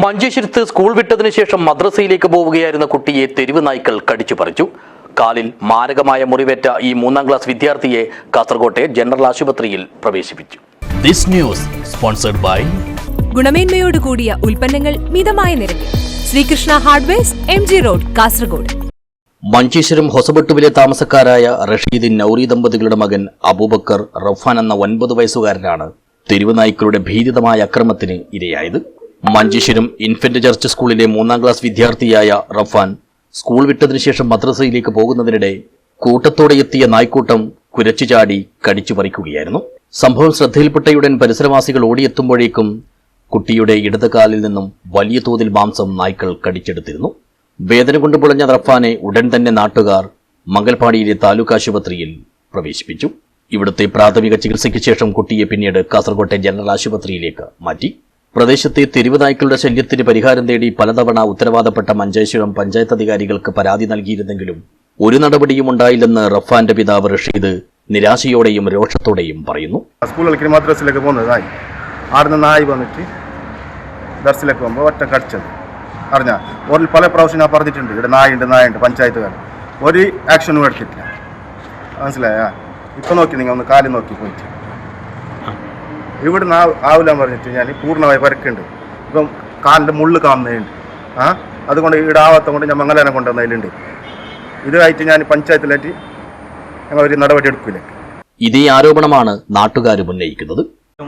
മഞ്ചേശ്വരത്ത് സ്കൂൾ വിട്ടതിനു ശേഷം മദ്രസയിലേക്ക് പോവുകയായിരുന്ന കുട്ടിയെ തെരുവ് നായ്ക്കൾ കടിച്ചു പറിച്ചു. കാലിൽ മാരകമായ മുറിവേറ്റ ഈ മൂന്നാം ക്ലാസ് വിദ്യാർത്ഥിയെ കാസർകോട്ടെ ജനറൽ ആശുപത്രിയിൽ പ്രവേശിപ്പിച്ചു. ദിസ് ന്യൂസ് സ്പോൺസർഡ് ബൈ ഗുണമേന്മയോട് കൂടിയ ഉൽപ്പന്നങ്ങൾ മിതമായ നിരക്കിൽ. Sreekrishna hardwares M G road Kasaragod Manjeshwaram ഹൊസബട്ടുവിലെ താമസക്കാരായ റഷീദ് നൌറി ദമ്പതികളുടെ മകൻ അബൂബക്കർ റഫാൻ എന്ന ഒൻപത് വയസ്സുകാരനാണ് തെരുവ് നായ്ക്കളുടെ ഭീതിതമായ അക്രമത്തിന് ഇരയായത്. മഞ്ചേശ്വരം ഇൻഫന്റ് ചർച്ച് സ്കൂളിലെ മൂന്നാം ക്ലാസ് വിദ്യാർത്ഥിയായ റഫാൻ സ്കൂൾ വിട്ടതിനു ശേഷം മദ്രസയിലേക്ക് പോകുന്നതിനിടെ കൂട്ടത്തോടെ എത്തിയ നായ്ക്കൂട്ടം കുരച്ചു ചാടി കടിച്ചു പറിക്കുകയായിരുന്നു. സംഭവം ശ്രദ്ധയിൽപ്പെട്ടയുടൻ പരിസരവാസികൾ ഓടിയെത്തുമ്പോഴേക്കും കുട്ടിയുടെ ഇടത് കാലിൽ നിന്നും വലിയ തോതിൽ മാംസം നായ്ക്കൾ കടിച്ചെടുത്തിരുന്നു. വേദന കൊണ്ട് പുളഞ്ഞ റഫാനെ ഉടൻ തന്നെ നാട്ടുകാർ മംഗൽപാടിയിലെ താലൂക്ക് ആശുപത്രിയിൽ പ്രവേശിപ്പിച്ചു. ഇവിടുത്തെ പ്രാഥമിക ചികിത്സയ്ക്ക് ശേഷം കുട്ടിയെ പിന്നീട് കാസർകോട്ടെ ജനറൽ ആശുപത്രിയിലേക്ക് മാറ്റി. പ്രദേശത്തെ തെരുവ് നായ്ക്കളുടെ ശല്യത്തിന് പരിഹാരം തേടി പലതവണ ഉത്തരവാദപ്പെട്ട മഞ്ചേശ്വരം പഞ്ചായത്ത് അധികാരികൾക്ക് പരാതി നൽകിയിരുന്നെങ്കിലും ഒരു നടപടിയും ഉണ്ടായില്ലെന്ന് റഫാന്റെ പിതാവ് റഷീദ് നിരാശയോടെയും രോഷത്തോടെയും പറയുന്നു. സ്കൂളിലേക്ക് മദ്രസിലേക്ക് പോകുന്നത് നായി ആടുന്ന് നായി വന്നിട്ട് ദർസിലേക്ക് പോകുമ്പോൾ ഒറ്റ കടിച്ചത്. അറിഞ്ഞാൽ ഒരു പല പ്രാവശ്യം ഞാൻ പറഞ്ഞിട്ടുണ്ട്. ഇവിടെ നായുണ്ട് നായുണ്ട് പഞ്ചായത്തുകാർ ഒരു ആക്ഷനും എടുത്തിട്ടില്ല. മനസ്സിലായാ? ഇപ്പം നോക്കി നിങ്ങൾ ഒന്ന് കാലം നോക്കി പോയിട്ട്. ഇവിടെ നിന്ന് ആവില്ല പറഞ്ഞിട്ട് ഞാൻ പൂർണമായി പരക്കുണ്ട് ഇപ്പം കാലിന്റെ മുള്ള് കാണുന്നതിലുണ്ട് ആ? അതുകൊണ്ട് ഇടാവാത്ത കൊണ്ട് ഞാൻ മംഗലാനെ കൊണ്ടുവന്നതിലുണ്ട്. ഇതായിട്ട് ഞാൻ പഞ്ചായത്തിലായിട്ട് ഞങ്ങൾ ഒരു നടപടി എടുക്കില്ല ഇതേ ആരോപണമാണ് നാട്ടുകാരും ഉന്നയിക്കുന്നത്.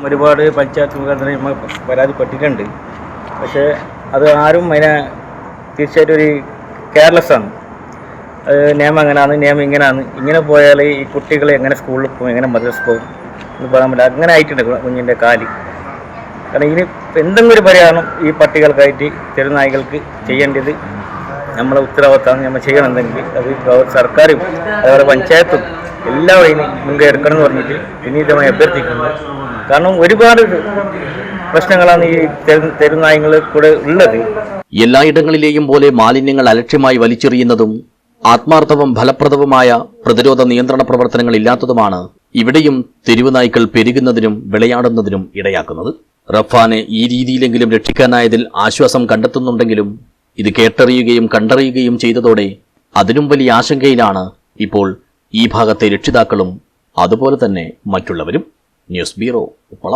ഒരുപാട് പഞ്ചായത്ത് മുഖാന്തരം നമ്മൾ പരാതിപ്പെട്ടിട്ടുണ്ട് പക്ഷേ അത് ആരും അതിനെ തീർച്ചയായിട്ടും ഒരു കെയർലെസ് ആണ്. അത് നിയമം അങ്ങനെയാണ് നിയമം ഇങ്ങനെയാണ് ഇങ്ങനെ പോയാൽ ഈ കുട്ടികൾ എങ്ങനെ സ്കൂളിൽ പോകും എങ്ങനെ മദ്രസ് പോകും? എന്ന് പറയാൻ പറ്റില്ല. അങ്ങനെ ആയിട്ടുണ്ട് കുഞ്ഞിന്റെ കാൽ. കാരണം ഇനി എന്തെങ്കിലും ഒരു പരിഹാരം ഈ പട്ടികൾക്കായിട്ട് തെരുനായികൾക്ക് ചെയ്യേണ്ടത് നമ്മളെ ഉത്തരവാദിത്തമാണ്. നമ്മൾ ചെയ്യണമെന്നെങ്കിൽ അത് സർക്കാരും അതുപോലെ പഞ്ചായത്തും എല്ലാവരും മുൻകൈ എടുക്കണം എന്ന് പറഞ്ഞിട്ട് വിനീതമായി അഭ്യർത്ഥിക്കുന്നു. കാരണം ഒരുപാട് പ്രശ്നങ്ങളാണ് ഈ തെരു തെരുനായങ്ങൾ കൂടെ ഉള്ളത്. എല്ലായിടങ്ങളിലെയും പോലെ മാലിന്യങ്ങൾ അലക്ഷ്യമായി വലിച്ചെറിയുന്നതും ആത്മാർത്ഥവും ഫലപ്രദവുമായ പ്രതിരോധ നിയന്ത്രണ പ്രവർത്തനങ്ങൾ ഇല്ലാത്തതുമാണ് ഇവിടെയും തെരുവ് നായ്ക്കൾ പെരുകുന്നതിനും വിളയാടുന്നതിനും ഇടയാക്കുന്നത്. റഫാനെ ഈ രീതിയിലെങ്കിലും രക്ഷിക്കാനായതിൽ ആശ്വാസം കണ്ടെത്തുന്നുണ്ടെങ്കിലും ഇത് കേട്ടറിയുകയും കണ്ടറിയുകയും ചെയ്തതോടെ അതിനും വലിയ ആശങ്കയിലാണ് ഇപ്പോൾ ഈ ഭാഗത്തെ രക്ഷിതാക്കളും അതുപോലെ തന്നെ മറ്റുള്ളവരും. News bureau Uppala.